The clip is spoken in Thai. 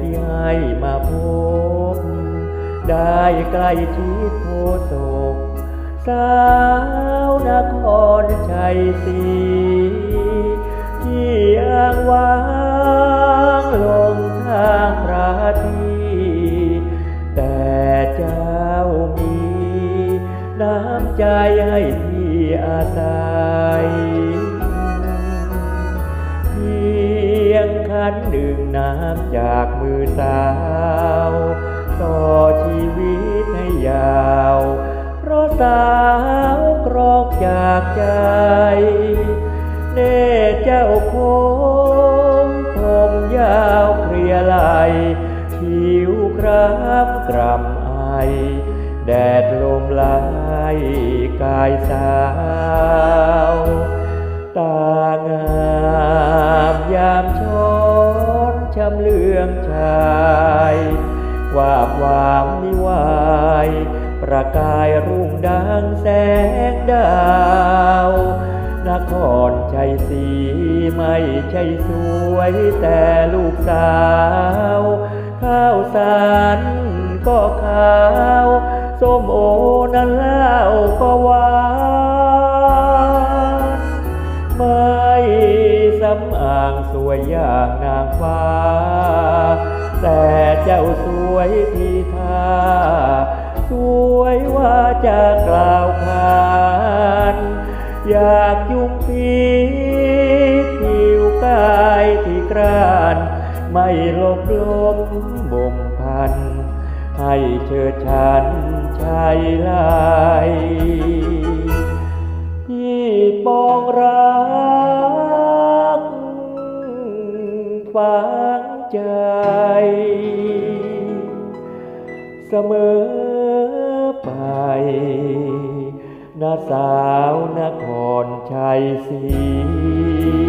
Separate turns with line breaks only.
ที่ให้มาพบ ได้ใกล้ชิดโพศกสาวนครชัยศรีที่อ้างว้างลงทางพระทีแต่เจ้ามีน้ำใจให้ที่อาศัย งคันหนึ่งน้ำจากมือสาว ต่อชีวิตให้ยาว เพราะสาวกรองจากใจ เน่เจ้าคงผมยาวเคลียไหลผิวครามกรำไอ แดดลมลายกายสาวตา ลืองชายวาบวามนิวาย ประกายรุ่งดังแสงดาว นครชัยศรีไม่ใช่สวยแต่ลูกสาว ข้าวสารก็ขาว ส้มโอนั้นเล่าก็หวาน อย่างนางฟ้า แต่เจ้าสวยที่ท่า สวยว่าจะกล่าวขานอยากยุงปีผิวกายที่กราน ไม่ลบล้มบ่มพัน ให้เชิดชันชายลา ฝังใจ เสมอไปนาสาวนครชัยศรี